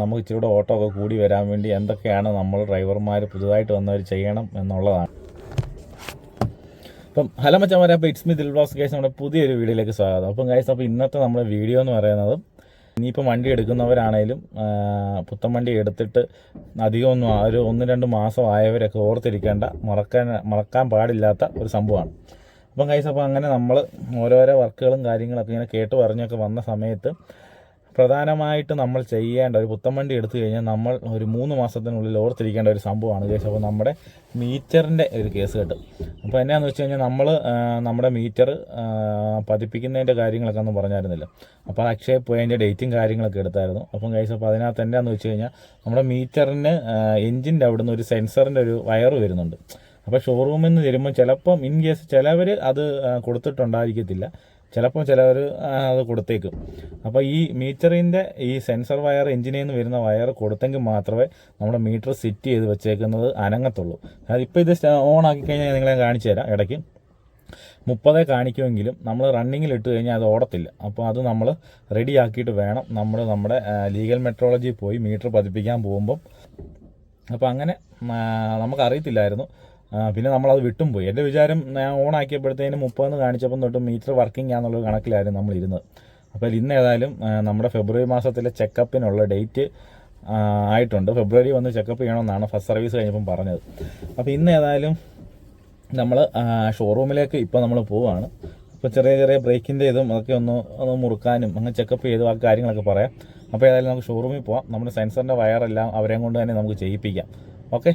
നമുക്ക് ഇച്ചിരി കൂടെ ഓട്ടോ ഒക്കെ കൂടി വരാൻ വേണ്ടി എന്തൊക്കെയാണ് നമ്മൾ ഡ്രൈവർമാർ പുതുതായിട്ട് വന്നവർ ചെയ്യണം എന്നുള്ളതാണ്. അപ്പം ഹലോ മച്ചന്മാരെ അപ്പോൾ ഇറ്റ്സ് മി ദിൽ ബ്ലോസ് ഗൈസ് നമ്മുടെ പുതിയൊരു വീഡിയോയിലേക്ക് സ്വാഗതം. അപ്പം ഗൈസ് അപ്പോൾ ഇന്നത്തെ നമ്മുടെ വീഡിയോ എന്ന് പറയുന്നത് ഇനിയിപ്പോൾ വണ്ടി എടുക്കുന്നവരാണേലും പുത്തൻ വണ്ടി എടുത്തിട്ട് അധികമൊന്നും ഒരു ഒന്ന് രണ്ട് മാസം ആയവരൊക്കെ ഓർത്തിരിക്കേണ്ട മറക്കാൻ മറക്കാൻ പാടില്ലാത്ത ഒരു സംഭവമാണ്. അപ്പം ഗൈസ് അപ്പോൾ അങ്ങനെ നമ്മൾ ഓരോരോ വർക്കുകളും കാര്യങ്ങളൊക്കെ ഇങ്ങനെ കേട്ട് പറഞ്ഞൊക്കെ വന്ന സമയത്ത് പ്രധാനമായിട്ട് നമ്മൾ ചെയ്യേണ്ട ഒരു പുത്തൻ വണ്ടി എടുത്തു കഴിഞ്ഞാൽ നമ്മൾ ഒരു മൂന്ന് മാസത്തിനുള്ളിൽ ഓർത്തിരിക്കേണ്ട ഒരു സംഭവമാണ് കേസ് അപ്പോൾ നമ്മുടെ മീറ്ററിന്റെ ഒരു കേസ് കേട്ട്. അപ്പോൾ എന്നാന്ന് വെച്ച് കഴിഞ്ഞാൽ നമ്മൾ നമ്മുടെ മീറ്റർ പതിപ്പിക്കുന്നതിന്റെ കാര്യങ്ങളൊക്കെ ഒന്നും പറഞ്ഞായിരുന്നില്ല. അപ്പോൾ അക്ഷയ പോയി അതിന്റെ ഡേറ്റും കാര്യങ്ങളൊക്കെ എടുത്തായിരുന്നു. അപ്പം കേസ് അപ്പോൾ അതിനകത്ത് എന്നാന്ന് വെച്ച് കഴിഞ്ഞാൽ നമ്മുടെ മീറ്ററിന് എൻജിന്റെ അവിടുന്ന് ഒരു സെൻസറിന്റെ ഒരു വയർ വരുന്നുണ്ട്. അപ്പോൾ ഷോറൂമിൽ നിന്ന് തരുമ്പോൾ ചിലപ്പം ഇൻ കേസ് ചിലവർ അത് കൊടുത്തിട്ടുണ്ടായിരിക്കത്തില്ല. ചിലപ്പോൾ ചിലവർ അത് കൊടുത്തേക്കും. അപ്പോൾ ഈ മീറ്ററിന്റെ ഈ സെൻസർ വയർ എഞ്ചിനിൽ നിന്ന് വരുന്ന വയർ കൊടുത്തെങ്കിൽ മാത്രമേ നമ്മുടെ മീറ്റർ സെറ്റ് ചെയ്ത് വെച്ചേക്കുന്നത് അനങ്ങത്തുള്ളൂ. അതിപ്പോൾ ഇത് ഓൺ ആക്കി കഴിഞ്ഞാൽ നിങ്ങളെ കാണിച്ചു തരാം ഇടയ്ക്ക്. മുപ്പതേ കാണിക്കുമെങ്കിലും നമ്മൾ റണ്ണിങ്ങിൽ ഇട്ട് കഴിഞ്ഞാൽ അത് ഓടത്തില്ല. അപ്പോൾ അത് നമ്മൾ റെഡി ആക്കിയിട്ട് വേണം നമ്മൾ നമ്മുടെ ലീഗൽ മെട്രോളജി പോയി മീറ്റർ പതിപ്പിക്കാൻ പോകുമ്പം. അപ്പോൾ അങ്ങനെ നമുക്കറിയത്തില്ലായിരുന്നു. പിന്നെ നമ്മളത് വിട്ടും പോയി. എന്റെ വിചാരം ഞാൻ ഓൺ ആക്കിയപ്പോഴത്തേനും മുപ്പതെന്ന് കാണിച്ചപ്പം തൊട്ട് മീറ്റർ വർക്കിംഗ് ആണെന്നുള്ള കണക്കിലായിരുന്നു നമ്മൾ ഇരുന്നത് അപ്പോൾ ഇന്ന് ഏതായാലും നമ്മുടെ ഫെബ്രുവരി മാസത്തിലെ ചെക്കപ്പിനുള്ള ഡേറ്റ് ആയിട്ടുണ്ട്. ഫെബ്രുവരി വന്ന് ചെക്കപ്പ് ചെയ്യണമെന്നാണ് ഫസ്റ്റ് സർവീസ് കഴിഞ്ഞപ്പം പറഞ്ഞത്. അപ്പോൾ ഇന്ന് ഏതായാലും നമ്മൾ ഷോറൂമിലേക്ക് ഇപ്പോൾ നമ്മൾ പോവുകയാണ് ഇപ്പോൾ ചെറിയ ചെറിയ ബ്രേക്കിന്റെ ഇതും അതൊക്കെ ഒന്ന് ഒന്ന് മുറുക്കാനും അങ്ങനെ ചെക്കപ്പ് ചെയ്ത് ആ കാര്യങ്ങളൊക്കെ പറയാം. അപ്പോൾ ഏതായാലും നമുക്ക് ഷോറൂമിൽ പോവാം. നമ്മുടെ സെൻസറിന്റെ വയറെല്ലാം അവരെയും കൊണ്ട് തന്നെ നമുക്ക് ചെയ്യിപ്പിക്കാം. ഓക്കെ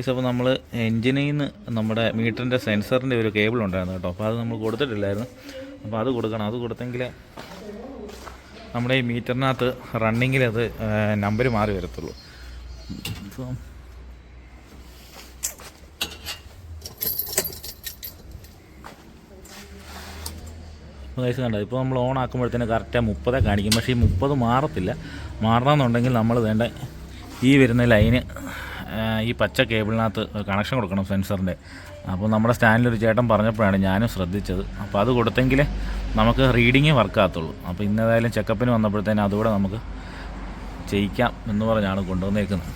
ഗൈസ് അപ്പോൾ നമ്മൾ എൻജിനിൽ നിന്ന് നമ്മുടെ മീറ്ററിന്റെ സെൻസറിന്റെ ഒരു കേബിൾ ഉണ്ടായിരുന്നു കേട്ടോ. അപ്പോൾ അത് നമ്മൾ കൊടുത്തിട്ടില്ലായിരുന്നു. അപ്പോൾ അത് കൊടുക്കണം. അത് കൊടുത്തെങ്കിൽ നമ്മുടെ ഈ മീറ്ററിനകത്ത് റണ്ണിങ്ങിൽ അത് നമ്പർ മാറി വരത്തുള്ളൂ. അപ്പം ഗൈസ് കണ്ടോ? ഇപ്പോൾ നമ്മൾ ഓൺ ആക്കുമ്പോഴത്തേന് കറക്റ്റ് മുപ്പതേ കാണിക്കും. പക്ഷേ ഈ മുപ്പത് മാറത്തില്ല. മാറണമെന്നുണ്ടെങ്കിൽ നമ്മൾ വേണ്ട ഈ വരുന്ന ലൈന് ഈ പച്ച കേബിളിനകത്ത് കണക്ഷൻ കൊടുക്കണം സെൻസറിന്റെ. അപ്പോൾ നമ്മുടെ സ്റ്റാൻഡിൽ ഒരു ചേട്ടൻ പറഞ്ഞപ്പോഴാണ് ഞാനും ശ്രദ്ധിച്ചത്. അപ്പോൾ അത് കൊടുത്തെങ്കിൽ നമുക്ക് റീഡിങ് വർക്കാകത്തുള്ളൂ. അപ്പോൾ ഇന്നേതായാലും ചെക്കപ്പിന് വന്നപ്പോഴത്തേനും അതുകൂടെ നമുക്ക് ചെയ്യിക്കാം എന്ന് പറഞ്ഞാണ് കൊണ്ടുവന്നേക്കുന്നത്.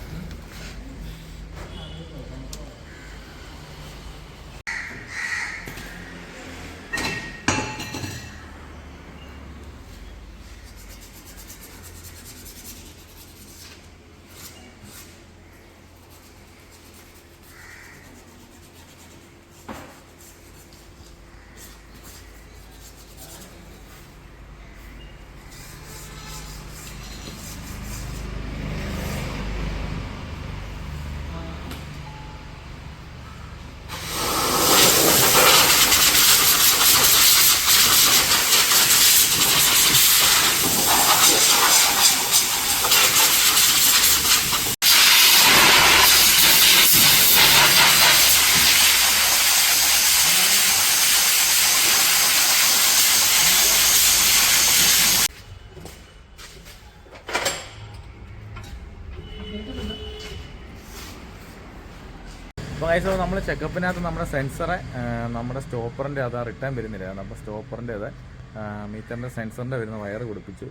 അപ്പോൾ കഴിച്ച നമ്മൾ ചെക്കപ്പിനകത്ത് നമ്മുടെ സെൻസറെ നമ്മുടെ സ്റ്റോപ്പറിന്റെ അത് റിട്ടേൺ വരുന്നില്ലായിരുന്നു അപ്പോൾ സ്റ്റോപ്പറിന്റെ അത് മീറ്ററിന്റെ സെൻസറിന്റെ വരുന്ന വയർ കൊടുപ്പിച്ചു.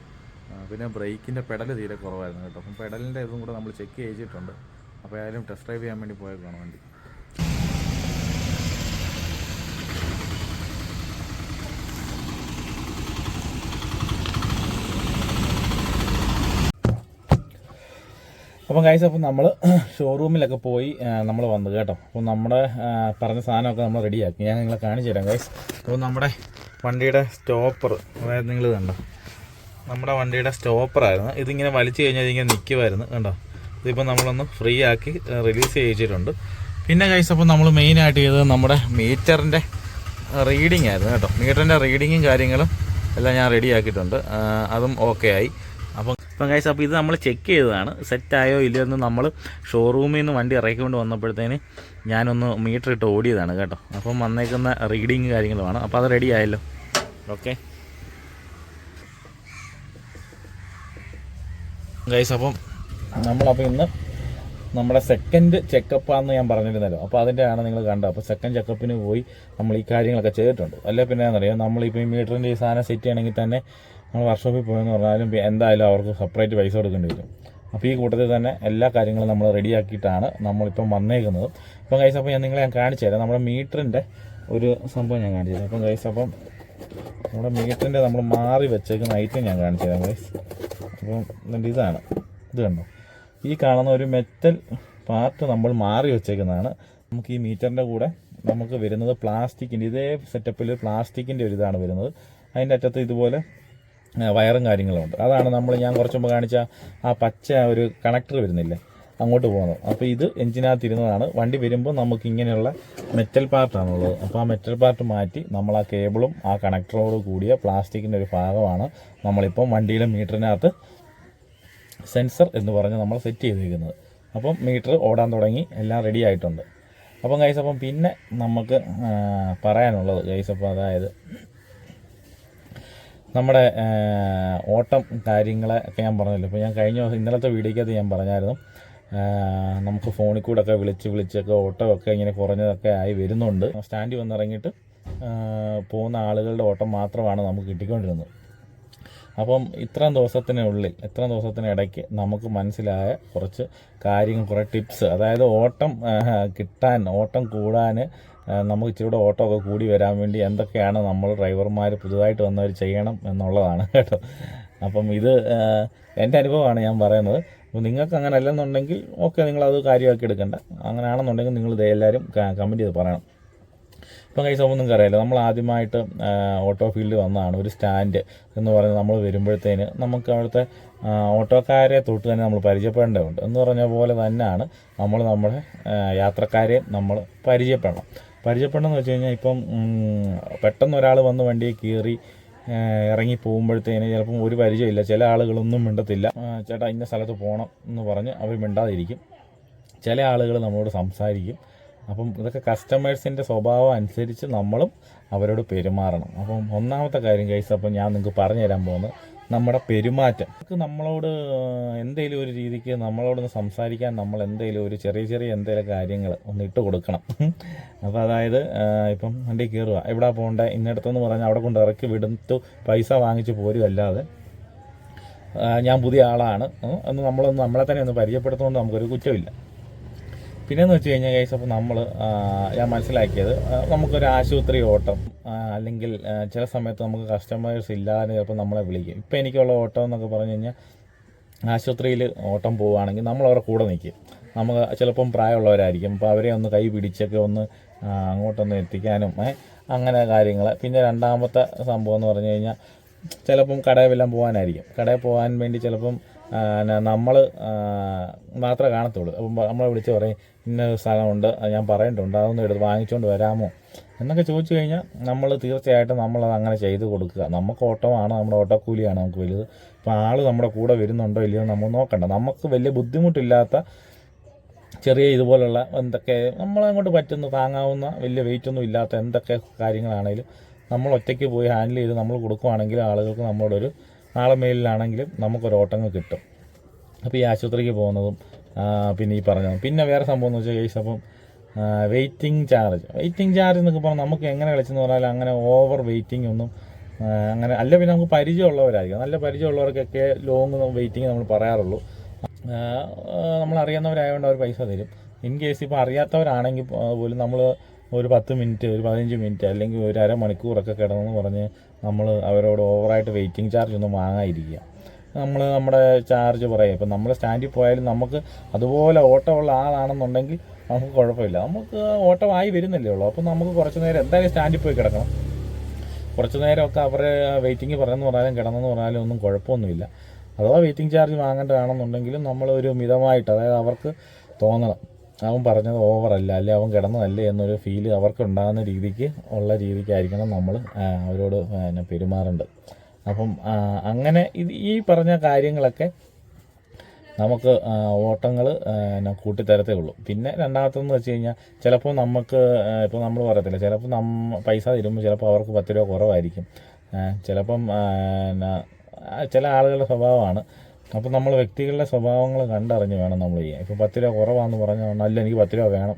പിന്നെ ബ്രേക്കിന്റെ പെഡൽ തീരെ കുറവായിരുന്നു കേട്ടോ. അപ്പം പെഡലിന്റെ ഇതും കൂടെ നമ്മൾ ചെക്ക് ചെയ്തിട്ടുണ്ട്. അപ്പോൾ ഏതായാലും ടെസ്റ്റ് ഡ്രൈവ് ചെയ്യാൻ വേണ്ടി പോയേക്കാണ് വണ്ടി. അപ്പം കഴിച്ച അപ്പം നമ്മൾ ഷോറൂമിലൊക്കെ പോയി നമ്മൾ വന്നു കേട്ടോ. അപ്പോൾ നമ്മുടെ പറഞ്ഞ സാധനമൊക്കെ നമ്മൾ റെഡിയാക്കി ഞാൻ നിങ്ങളെ കാണിച്ചു തരാം ഗൈസ് അപ്പോൾ നമ്മുടെ വണ്ടിയുടെ സ്റ്റോപ്പർ അതായത് നിങ്ങൾ കണ്ടോ? നമ്മുടെ വണ്ടിയുടെ സ്റ്റോപ്പറായിരുന്നു ഇതിങ്ങനെ വലിച്ചു കഴിഞ്ഞാൽ ഇതിങ്ങനെ നിൽക്കുമായിരുന്നു കണ്ടോ? ഇതിപ്പോൾ നമ്മളൊന്ന് ഫ്രീ ആക്കി റിലീസ് ചെയ്യിച്ചിട്ടുണ്ട് പിന്നെ കൈസ് അപ്പോൾ നമ്മൾ മെയിനായിട്ട് ചെയ്തത് നമ്മുടെ മീറ്ററിന്റെ റീഡിംഗ് ആയിരുന്നു കേട്ടോ. മീറ്ററിന്റെ റീഡിങ്ങും കാര്യങ്ങളും എല്ലാം ഞാൻ റെഡിയാക്കിയിട്ടുണ്ട് അതും ഓക്കെ ആയി. അപ്പം കൈസ് അപ്പോൾ ഇത് നമ്മൾ ചെക്ക് ചെയ്തതാണ്. സെറ്റായോ ഇല്ലയോ എന്ന് നമ്മൾ ഷോറൂമിൽ നിന്ന് വണ്ടി ഇറക്കിക്കൊണ്ട് വന്നപ്പോഴത്തേന് ഞാനൊന്ന് മീറ്റർ ഇട്ട് ഓടിയതാണ് കേട്ടോ. അപ്പം വന്നേക്കുന്ന റീഡിങ് കാര്യങ്ങളുമാണ്. അപ്പോൾ അത് റെഡി ആയല്ലോ. ഓക്കെ ഗൈസ് അപ്പം നമ്മളപ്പോൾ ഇന്ന് നമ്മുടെ സെക്കൻഡ് ചെക്കപ്പാന്ന് ഞാൻ പറഞ്ഞിരുന്നല്ലോ. അപ്പോൾ അതിന്റെയാണ് നിങ്ങൾ കണ്ടത്. അപ്പോൾ സെക്കൻഡ് ചെക്കപ്പിന് പോയി നമ്മൾ ഈ കാര്യങ്ങളൊക്കെ ചെയ്തിട്ടുണ്ട്. അല്ലെങ്കിൽ പിന്നെ എന്നറിയാം നമ്മളിപ്പോൾ ഈ മീറ്ററിന്റെ ഈ സാധനം സെറ്റ് ചെയ്യണമെങ്കിൽ തന്നെ നമ്മൾ വർക്ക്ഷോപ്പിൽ പോയെന്ന് പറഞ്ഞാലും എന്തായാലും അവർക്ക് സെപ്പറേറ്റ് പൈസ കൊടുക്കേണ്ടി വരും. അപ്പോൾ ഈ കൂട്ടത്തിൽ തന്നെ എല്ലാ കാര്യങ്ങളും നമ്മൾ റെഡിയാക്കിയിട്ടാണ് നമ്മളിപ്പം വന്നേക്കുന്നത്. അപ്പം കൈസ് അപ്പം ഞാൻ നിങ്ങളെ ഞാൻ കാണിച്ചു തരാം. നമ്മുടെ മീറ്ററിന്റെ ഒരു സംഭവം ഞാൻ കാണിച്ചു തരാം. അപ്പം കൈസ് അപ്പം നമ്മുടെ മീറ്ററിന്റെ നമ്മൾ മാറി വെച്ചേക്കുന്ന ഐറ്റം ഞാൻ കാണിച്ചു തരാം കൈസ് അപ്പം ഇതാണ്. ഇത് കണ്ടോ? ഈ കാണുന്ന ഒരു മെറ്റൽ പാർട്ട് നമ്മൾ മാറി വെച്ചേക്കുന്നതാണ്. നമുക്ക് ഈ മീറ്ററിന്റെ കൂടെ നമുക്ക് വരുന്നത് പ്ലാസ്റ്റിക്കിന്റെ ഇതേ സെറ്റപ്പിൽ പ്ലാസ്റ്റിക്കിന്റെ ഒരു ഇതാണ് വരുന്നത്. അതിന്റെ അറ്റത്ത് ഇതുപോലെ വയറും കാര്യങ്ങളും ഉണ്ട് അതാണ് നമ്മൾ ഞാൻ കുറച്ച് മുമ്പ് കാണിച്ച ആ പച്ച ഒരു കണക്ടർ വരുന്നില്ലേ? അങ്ങോട്ട് പോകുന്നത്. അപ്പോൾ ഇത് എഞ്ചിനകത്ത് ഇരുന്നതാണ്. വണ്ടി വരുമ്പോൾ നമുക്ക് ഇങ്ങനെയുള്ള മെറ്റൽ പാർട്ടാണുള്ളത് അപ്പോൾ ആ മെറ്റൽ പാർട്ട് മാറ്റി നമ്മൾ ആ കേബിളും ആ കണക്ടറോട് കൂടിയ പ്ലാസ്റ്റിക്കിന്റെ ഒരു ഭാഗമാണ് നമ്മളിപ്പം വണ്ടിയുടെ മീറ്ററിനകത്ത് സെൻസർ എന്ന് പറഞ്ഞ് നമ്മൾ സെറ്റ് ചെയ്തിരിക്കുന്നത് അപ്പം മീറ്റർ ഓടാൻ തുടങ്ങി. എല്ലാം റെഡി ആയിട്ടുണ്ട്. അപ്പം ഗൈസ് അപ്പം പിന്നെ നമുക്ക് പറയാനുള്ളത് ഗൈസ് അപ്പം അതായത് നമ്മുടെ ഓട്ടം കാര്യങ്ങളെ ഒക്കെ ഞാൻ പറഞ്ഞല്ലോ. ഇപ്പോൾ ഞാൻ കഴിഞ്ഞ ദിവസം ഇന്നലത്തെ വീഡിയോക്കകത്ത് ഞാൻ പറഞ്ഞായിരുന്നു നമുക്ക് ഫോണിൽ കൂടെ ഒക്കെ വിളിച്ച് വിളിച്ചൊക്കെ ഓട്ടമൊക്കെ ഇങ്ങനെ കുറഞ്ഞതൊക്കെ ആയി വരുന്നുണ്ട്. സ്റ്റാൻഡിൽ വന്നിറങ്ങിയിട്ട് പോകുന്ന ആളുകളുടെ ഓട്ടം മാത്രമാണ് നമുക്ക് കിട്ടിക്കൊണ്ടിരുന്നത്. അപ്പം ഇത്രയും ദിവസത്തിനുള്ളിൽ ഇത്രയും ദിവസത്തിനിടയ്ക്ക് നമുക്ക് മനസ്സിലായ കുറച്ച് കാര്യങ്ങൾ കുറേ ടിപ്സ്. അതായത് ഓട്ടം കിട്ടാൻ ഓട്ടം കൂടാൻ നമുക്ക് ഇച്ചിരി കൂടെ ഓട്ടമൊക്കെ കൂടി വരാൻ വേണ്ടി എന്തൊക്കെയാണ് നമ്മൾ ഡ്രൈവർമാർ പുതുതായിട്ട് വന്നവർ ചെയ്യണം എന്നുള്ളതാണ് കേട്ടോ. അപ്പം ഇത് എന്റെ അനുഭവമാണ് ഞാൻ പറയുന്നത്. അപ്പോൾ നിങ്ങൾക്ക് അങ്ങനെ അല്ലെന്നുണ്ടെങ്കിൽ ഓക്കെ നിങ്ങളത് കാര്യമാക്കി എടുക്കണ്ട. അങ്ങനെയാണെന്നുണ്ടെങ്കിൽ നിങ്ങൾ എല്ലാവരും കമന്റ് ചെയ്ത് പറയണം. ഇപ്പം കൈസ് ഒന്നും അറിയാലോ നമ്മൾ ആദ്യമായിട്ട് ഓട്ടോ ഫീൽഡ് വന്നതാണ്. ഒരു സ്റ്റാൻഡ് എന്ന് പറയുന്നത് നമ്മൾ വരുമ്പോഴത്തേന് നമുക്ക് അവിടുത്തെ ഓട്ടോക്കാരെ തൊട്ട് തന്നെ നമ്മൾ പരിചയപ്പെടേണ്ടതുണ്ട്. എന്ന് പറഞ്ഞ പോലെ തന്നെയാണ് നമ്മൾ നമ്മുടെ യാത്രക്കാരെയും യാത്രക്കാരെ നമ്മൾ പരിചയപ്പെടണം. പരിചയപ്പെടണം എന്ന് വെച്ച് കഴിഞ്ഞാൽ ഇപ്പം പെട്ടെന്ന് ഒരാൾ വന്ന് വണ്ടിയെ കയറി ഇറങ്ങി പോകുമ്പോഴത്തേന് ചിലപ്പം ഒരു പരിചയമില്ല. ചില ആളുകളൊന്നും മിണ്ടത്തില്ല. ചേട്ടാ ഇന്ന സ്ഥലത്ത് പോകണം എന്ന് പറഞ്ഞ് അവർ മിണ്ടാതിരിക്കും. ചില ആളുകൾ നമ്മളോട് സംസാരിക്കും. അപ്പം ഇതൊക്കെ കസ്റ്റമേഴ്സിന്റെ സ്വഭാവം അനുസരിച്ച് നമ്മളും അവരോട് പെരുമാറണം. അപ്പം ഒന്നാമത്തെ കാര്യം കഴിച്ച് അപ്പം ഞാൻ നിങ്ങൾക്ക് പറഞ്ഞു തരാൻ പോകുന്നത് നമ്മുടെ പെരുമാറ്റം. നമ്മളോട് എന്തെങ്കിലും ഒരു രീതിക്ക് നമ്മളോട് സംസാരിക്കാൻ നമ്മൾ എന്തെങ്കിലും ഒരു ചെറിയ ചെറിയ എന്തെങ്കിലും കാര്യങ്ങൾ ഒന്ന് ഇട്ട് കൊടുക്കണം. അപ്പോൾ അതായത് ഇപ്പം വണ്ടി കയറുക എവിടെ പോകണ്ടേ? ഇന്നടത്തെന്ന് പറഞ്ഞാൽ അവിടെ കൊണ്ട് ഇറക്കി വിടുത്തു. പൈസ വാങ്ങിച്ച് പോരുമല്ലാതെ ഞാൻ പുതിയ ആളാണ്. അന്ന് നമ്മളൊന്ന് നമ്മളെ തന്നെ ഒന്ന് പരിചയപ്പെടുത്തുകൊണ്ട് നമുക്കൊരു കുറ്റമില്ല പിന്നെന്ന് വെച്ച് കഴിഞ്ഞാൽ കേസ് അപ്പോൾ നമ്മൾ ഞാൻ മനസ്സിലാക്കിയത് നമുക്കൊരു ആശുപത്രി ഓട്ടം അല്ലെങ്കിൽ ചില സമയത്ത് നമുക്ക് കസ്റ്റമേഴ്സ് ഇല്ലാതെ ചിലപ്പോൾ നമ്മളെ വിളിക്കും. ഇപ്പം എനിക്കുള്ള ഓട്ടം എന്നൊക്കെ പറഞ്ഞു കഴിഞ്ഞാൽ ആശുപത്രിയിൽ ഓട്ടം പോവുകയാണെങ്കിൽ നമ്മൾ അവരുടെ കൂടെ നിൽക്കും നമുക്ക് ചിലപ്പം പ്രായമുള്ളവരായിരിക്കും. അപ്പോൾ അവരെ ഒന്ന് കൈ പിടിച്ചൊക്കെ ഒന്ന് അങ്ങോട്ടൊന്ന് എത്തിക്കാനും അങ്ങനെ കാര്യങ്ങൾ പിന്നെ രണ്ടാമത്തെ സംഭവം എന്ന് പറഞ്ഞു കഴിഞ്ഞാൽ ചിലപ്പം കടയിൽ വല്ലതും പോകാനായിരിക്കും. കടയിൽ പോകാൻ വേണ്ടി ചിലപ്പം നമ്മൾ മാത്രമേ കാണത്തുള്ളൂ. അപ്പം നമ്മളെ വിളിച്ച് പറയും ഇന്ന സ്ഥലമുണ്ട് അത് ഞാൻ പറയേണ്ടതുണ്ട് അതൊന്നും എടുത്ത് വാങ്ങിച്ചുകൊണ്ട് വരാമോ? എന്നൊക്കെ ചോദിച്ചു കഴിഞ്ഞാൽ നമ്മൾ തീർച്ചയായിട്ടും നമ്മളത് അങ്ങനെ ചെയ്ത് കൊടുക്കുക. നമുക്ക് ഓട്ടമാണ് നമ്മുടെ ഓട്ടക്കൂലിയാണ് നമുക്ക് വലുത്. അപ്പോൾ ആൾ നമ്മുടെ കൂടെ വരുന്നുണ്ടോ ഇല്ലയോ നമ്മൾ നോക്കണ്ട. നമുക്ക് വലിയ ബുദ്ധിമുട്ടില്ലാത്ത ചെറിയ ഇതുപോലുള്ള എന്തൊക്കെ നമ്മളങ്ങോട്ട് പറ്റുന്ന താങ്ങാവുന്ന വലിയ വെയിറ്റ് ഒന്നും ഇല്ലാത്ത എന്തൊക്കെ കാര്യങ്ങളാണെങ്കിലും നമ്മൾ ഒറ്റയ്ക്ക് പോയി ഹാൻഡിൽ ചെയ്ത് നമ്മൾ കൊടുക്കുവാണെങ്കിൽ ആളുകൾക്ക് നമ്മളോടൊരു നാളെ മെയിലാണെങ്കിലും നമുക്കൊരു ഓട്ടങ്ങൾ കിട്ടും. അപ്പോൾ ഈ ആശുപത്രിക്ക് പോകുന്നതും പിന്നെ ഈ പറഞ്ഞതും. പിന്നെ വേറെ സംഭവം എന്ന് വെച്ചാൽ കേസ് അപ്പം വെയിറ്റിംഗ് ചാർജ് വെയിറ്റിംഗ് ചാർജ് എന്നൊക്കെ പറഞ്ഞാൽ നമുക്ക് എങ്ങനെ കളിച്ചെന്ന് പറഞ്ഞാൽ അങ്ങനെ ഓവർ വെയിറ്റിംഗ് ഒന്നും അങ്ങനെ അല്ല പിന്നെ നമുക്ക് പരിചയമുള്ളവരായിരിക്കും. നല്ല പരിചയമുള്ളവർക്കൊക്കെ ലോങ് വെയിറ്റിംഗ് നമ്മൾ പറയാറുള്ളൂ. നമ്മൾ അറിയാവുന്നവരായതുകൊണ്ട് അവർ പൈസ തരും. ഇൻ കേസ് ഇപ്പോൾ അറിയാത്തവരാണെങ്കിൽ പോലും നമ്മൾ ഒരു പത്ത് മിനിറ്റ് ഒരു പതിനഞ്ച് മിനിറ്റ് അല്ലെങ്കിൽ ഒരു അര അരമണിക്കൂറൊക്കെ കിടന്നെന്ന് പറഞ്ഞ് നമ്മൾ അവരോട് ഓവറായിട്ട് വെയിറ്റിംഗ് ചാർജ് ഒന്നും വാങ്ങാതിരിക്കുക. നമ്മൾ നമ്മുടെ ചാർജ് പറയും. ഇപ്പം നമ്മൾ സ്റ്റാൻഡിൽ പോയാലും നമുക്ക് അതുപോലെ ഓട്ടമുള്ള ആളാണെന്നുണ്ടെങ്കിൽ നമുക്ക് കുഴപ്പമില്ല. നമുക്ക് ഓട്ടമായി വരുന്നില്ലേ ഉള്ളൂ. അപ്പം നമുക്ക് കുറച്ച് നേരം എന്തായാലും സ്റ്റാൻഡിൽ പോയി കിടക്കണം. കുറച്ച് നേരമൊക്കെ അവരെ വെയിറ്റിംഗ് പറഞ്ഞെന്ന് പറഞ്ഞാലും കിടന്നെന്ന് പറഞ്ഞാലും ഒന്നും കുഴപ്പമൊന്നുമില്ല. അഥവാ വെയിറ്റിംഗ് ചാർജ് വാങ്ങേണ്ടതാണെന്നുണ്ടെങ്കിലും നമ്മൾ ഒരു മിതമായിട്ട് അതായത് അവർക്ക് തോന്നണം. അവൻ പറഞ്ഞത് ഓവറല്ല അല്ലെ അവൻ കിടന്നതല്ല എന്നൊരു ഫീൽ അവർക്കുണ്ടാകുന്ന രീതിക്ക് ഉള്ള രീതിക്കായിരിക്കണം നമ്മൾ അവരോട് പിന്നെ പെരുമാറേണ്ടത്. അപ്പം അങ്ങനെ ഇത് ഈ പറഞ്ഞ കാര്യങ്ങളൊക്കെ നമുക്ക് ഓട്ടങ്ങൾ കൂട്ടിത്തരത്തേ ഉള്ളൂ. പിന്നെ രണ്ടാമത്തെന്ന് വെച്ച് കഴിഞ്ഞാൽ ചിലപ്പോൾ നമുക്ക് ഇപ്പോൾ നമ്മൾ പറയത്തില്ല ചിലപ്പോൾ നമ്മ പൈസ തരുമ്പോൾ ചിലപ്പോൾ അവർക്ക് പത്ത് രൂപ കുറവായിരിക്കും. ചിലപ്പം ചില ആളുകളുടെ സ്വഭാവമാണ് അപ്പോൾ നമ്മൾ വ്യക്തികളുടെ സ്വഭാവങ്ങൾ കണ്ടറിഞ്ഞ് വേണം നമ്മൾ ചെയ്യാൻ. ഇപ്പോൾ പത്ത് രൂപ കുറവാണെന്ന് പറഞ്ഞാൽ അല്ല എനിക്ക് പത്ത് രൂപ വേണം.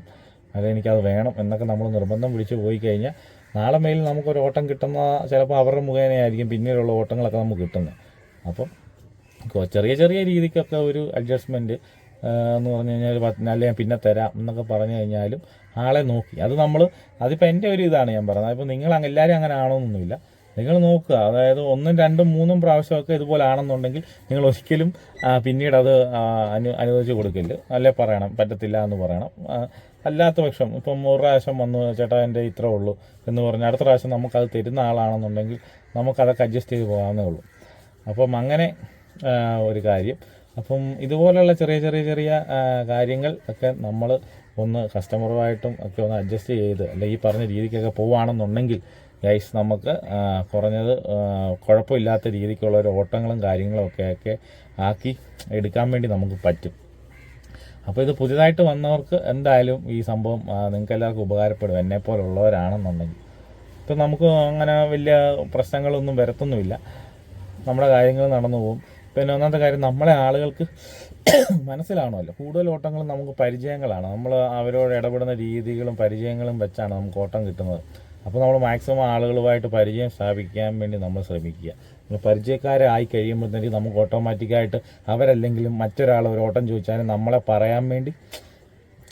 അല്ലെങ്കിൽ എനിക്കത് വേണം എന്നൊക്കെ നമ്മൾ നിർബന്ധം പിടിച്ച് പോയി കഴിഞ്ഞാൽ നാളെ മേലിൽ നമുക്കൊരു ഓട്ടം കിട്ടുന്ന ചിലപ്പോൾ അവരുടെ മുഖേനയായിരിക്കും പിന്നീടുള്ള ഓട്ടങ്ങളൊക്കെ നമുക്ക് കിട്ടുന്നത്. അപ്പം ചെറിയ ചെറിയ രീതിക്കൊക്കെ ഒരു അഡ്ജസ്റ്റ്മെന്റ് എന്ന് പറഞ്ഞു കഴിഞ്ഞാൽ അല്ലെ ഞാൻ പിന്നെ തരാം എന്നൊക്കെ പറഞ്ഞു കഴിഞ്ഞാലും ആളെ നോക്കി. അത് നമ്മൾ അതിപ്പോൾ എന്റെ ഒരു ഇതാണ് ഞാൻ പറഞ്ഞത്. അതിപ്പോൾ നിങ്ങൾ എല്ലാവരും അങ്ങനെ ആണോന്നൊന്നുമില്ല. നിങ്ങൾ നോക്കുക. അതായത് ഒന്നും രണ്ടും മൂന്നും പ്രാവശ്യമൊക്കെ ഇതുപോലെ ആണെന്നുണ്ടെങ്കിൽ നിങ്ങൾ ഒരിക്കലും പിന്നീട് അത് അനു അനുവദിച്ച് കൊടുക്കില്ല അല്ലേ പറയണം? പറ്റത്തില്ല എന്ന് പറയണം. അല്ലാത്ത പക്ഷം ഇപ്പം ഒരു പ്രാവശ്യം വന്നു ചേട്ടാ എന്റെ ഇത്രേ ഉള്ളൂ എന്ന് പറഞ്ഞ് അടുത്ത പ്രാവശ്യം നമുക്കത് തരുന്ന ആളാണെന്നുണ്ടെങ്കിൽ നമുക്കതൊക്കെ അഡ്ജസ്റ്റ് ചെയ്ത് പോകാവുന്നേ ഉള്ളൂ. അപ്പം അങ്ങനെ ഒരു കാര്യം. അപ്പം ഇതുപോലുള്ള ചെറിയ ചെറിയ ചെറിയ കാര്യങ്ങൾ ഒക്കെ നമ്മൾ ഒന്ന് കസ്റ്റമറുമായിട്ടും ഒക്കെ ഒന്ന് അഡ്ജസ്റ്റ് ചെയ്ത് അല്ലെ ഈ പറഞ്ഞ രീതിക്കൊക്കെ പോവുകയാണെന്നുണ്ടെങ്കിൽ ഗൈസ് നമുക്ക് കുറഞ്ഞത് കുഴപ്പമില്ലാത്ത രീതിക്കുള്ള ഒരു ഓട്ടങ്ങളും കാര്യങ്ങളും ഒക്കെ ഒക്കെ ആക്കി എടുക്കാൻ വേണ്ടി നമുക്ക് പറ്റും. അപ്പോൾ ഇത് പുതിയതായിട്ട് വന്നവർക്ക് എന്തായാലും ഈ സംഭവം നിങ്ങൾക്ക് എല്ലാവർക്കും ഉപകാരപ്പെടും. എന്നെ പോലുള്ളവരാണെന്നുണ്ടെങ്കിൽ. ഇപ്പം നമുക്ക് അങ്ങനെ വലിയ പ്രശ്നങ്ങളൊന്നും വരത്തൊന്നുമില്ല. നമ്മുടെ കാര്യങ്ങൾ നടന്നു പോകും. പിന്നെ ഒന്നാമത്തെ കാര്യം നമ്മളെ ആളുകൾക്ക് മനസ്സിലാണല്ലോ കൂടുതൽ ഓട്ടങ്ങൾ നമുക്ക് പരിചയങ്ങളാണ്. നമ്മൾ അവരോട് ഇടപെടുന്ന രീതികളും പരിചയങ്ങളും വെച്ചാണ് നമുക്ക് ഓട്ടം കിട്ടുന്നത്. അപ്പോൾ നമ്മൾ മാക്സിമം ആളുകളുമായിട്ട് പരിചയം സ്ഥാപിക്കാൻ വേണ്ടി നമ്മൾ ശ്രമിക്കുക. നമ്മൾ പരിചയക്കാരായി കഴിയുമ്പോഴത്തേക്ക് നമുക്ക് ഓട്ടോമാറ്റിക്കായിട്ട് അവരല്ലെങ്കിലും മറ്റൊരാൾ ഒരു ഓട്ടം ചോദിച്ചാലും നമ്മളെ പറയാൻ വേണ്ടി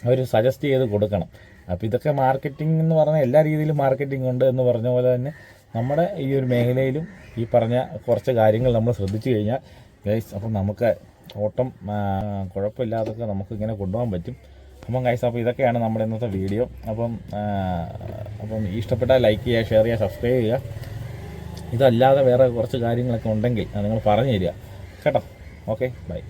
അവർ സജസ്റ്റ് ചെയ്ത് കൊടുക്കണം. അപ്പോൾ ഇതൊക്കെ മാർക്കറ്റിംഗ് എന്ന് പറഞ്ഞാൽ എല്ലാ രീതിയിലും മാർക്കറ്റിംഗ് ഉണ്ട് എന്ന് പറഞ്ഞ പോലെ തന്നെ നമ്മുടെ ഈ ഒരു മേഖലയിലും ഈ പറഞ്ഞ കുറച്ച് കാര്യങ്ങൾ നമ്മൾ ശ്രദ്ധിച്ചു കഴിഞ്ഞാൽ അപ്പം നമുക്ക് ഓട്ടം കുഴപ്പമില്ലാതൊക്കെ നമുക്ക് ഇങ്ങനെ കൊണ്ടുപോകാൻ പറ്റും. അപ്പം ഗൈസ് അപ്പോൾ ഇതൊക്കെയാണ് നമ്മുടെ ഇന്നത്തെ വീഡിയോ അപ്പം അപ്പം ഇഷ്ടപ്പെട്ടാൽ ലൈക്ക് ചെയ്യുക ഷെയർ ചെയ്യുക സബ്സ്ക്രൈബ് ചെയ്യുക. ഇതല്ലാതെ വേറെ കുറച്ച് കാര്യങ്ങളൊക്കെ ഉണ്ടെങ്കിൽ നിങ്ങൾ പറഞ്ഞു തരിക. കേട്ടോ? Okay bye